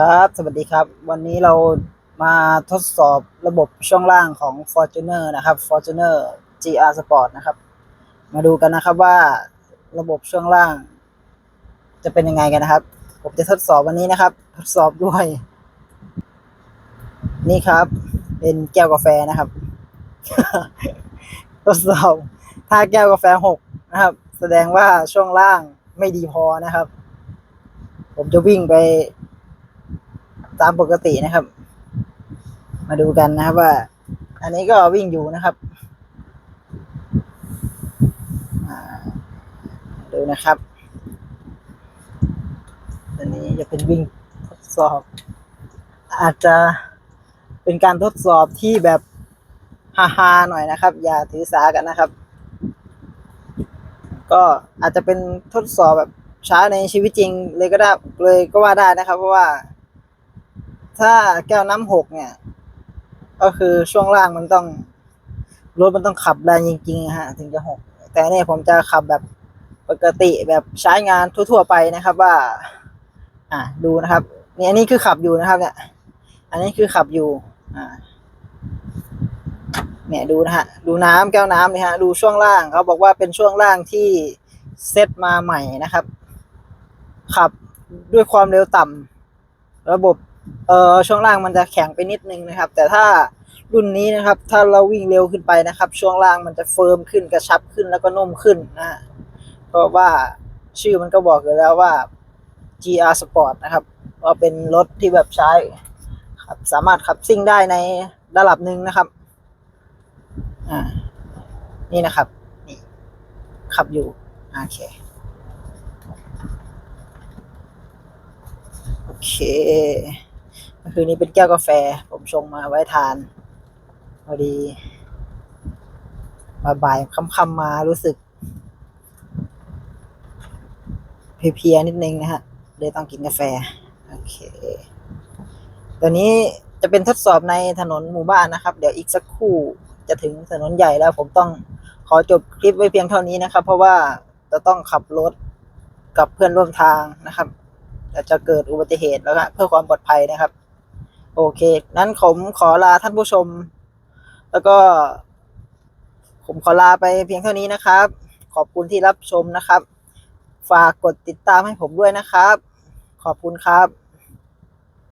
ครับ สวัสดีครับ วันนี้เรามาทดสอบระบบช่วงล่างของ Fortuner นะครับ Fortuner GR Sport นะครับ มาดูกันนะครับว่าระบบช่วงล่าง จะเป็นยังไงกันนะครับ ผมจะทดสอบวันนี้นะครับ ทดสอบด้วย นี่ครับ เป็นแก้วกาแฟนะครับ ทดสอบ ถ้าแก้วกาแฟหกนะครับ แสดงว่าช่วงล่างไม่ดีพอนะครับ ผมจะวิ่งไป ตามปกตินะครับ มาดูกันนะครับว่า อันนี้ก็วิ่งอยู่นะครับอ่าดูนะครับ อันนี้จะเป็นวิ่งทดสอบ อาจจะเป็นการทดสอบที่แบบฮาๆหน่อยนะครับ อย่าถือสากันนะครับ ก็อาจจะเป็นทดสอบแบบช้าในชีวิตจริงเลยก็ได้เลยก็ว่าได้นะครับ เพราะว่า ถ้าแก้วน้ำหกเนี่ย ก็คือช่วงล่างมันต้องรถมันต้องขับแรงจริงๆฮะ ถึงจะหกแต่เนี่ยผมจะขับแบบปกติแบบใช้งานทั่วๆไปนะครับว่า อ่าดูนะครับนี่อันนี้คือขับอยู่นะครับ เนี่ย อันนี้คือขับอยู่ อ่า เนี่ยดูนะฮะ ดูน้ำแก้วน้ำนี่ฮะ ดูช่วงล่างเขาบอกว่าเป็นช่วงล่างที่เซตมาใหม่นะครับ ขับด้วยความเร็วต่ำระบบ เอ่อช่วงล่างมันจะแข็งไปนิดนึงนะครับ แต่ถ้ารุ่นนี้นะครับ ถ้าเราวิ่งเร็วขึ้นไปนะครับ ช่วงล่างมันจะเฟิร์มขึ้นกระชับขึ้นแล้วก็นุ่มขึ้นนะเพราะว่าชื่อมันก็บอกอยู่แล้วว่า GR Sport นะครับว่าเป็นรถที่แบบใช้ครับสามารถขับซิ่งได้ในระดับหนึ่งนะครับอ่านี่นะครับนี่ขับอยู่โอเคโอเค คือนี้เป็นแก้วกาแฟ ผมชงมาไว้ทานพอดีบ่ายๆค่ำๆมารู้สึก เพลียๆนิดนึงนะฮะเลยต้องกินกาแฟ โอเคตัวนี้จะเป็นทดสอบในถนนหมู่บ้านนะครับ เดี๋ยวอีกสักครู่จะถึงถนนใหญ่แล้ว ผมต้องขอจบคลิปไว้เพียงเท่านี้นะครับ เพราะว่าจะต้องขับรถกับเพื่อนร่วมทางนะครับจะเกิดอุบัติเหตุแล้วก็เพื่อความปลอดภัยนะครับ โอเค นั้นผมขอลาท่านผู้ชม แล้วก็ ผมขอลาไปเพียงเท่านี้นะครับ ขอบคุณที่รับชมนะครับ ฝากกดติดตามให้ผมด้วยนะครับ ขอบคุณครับ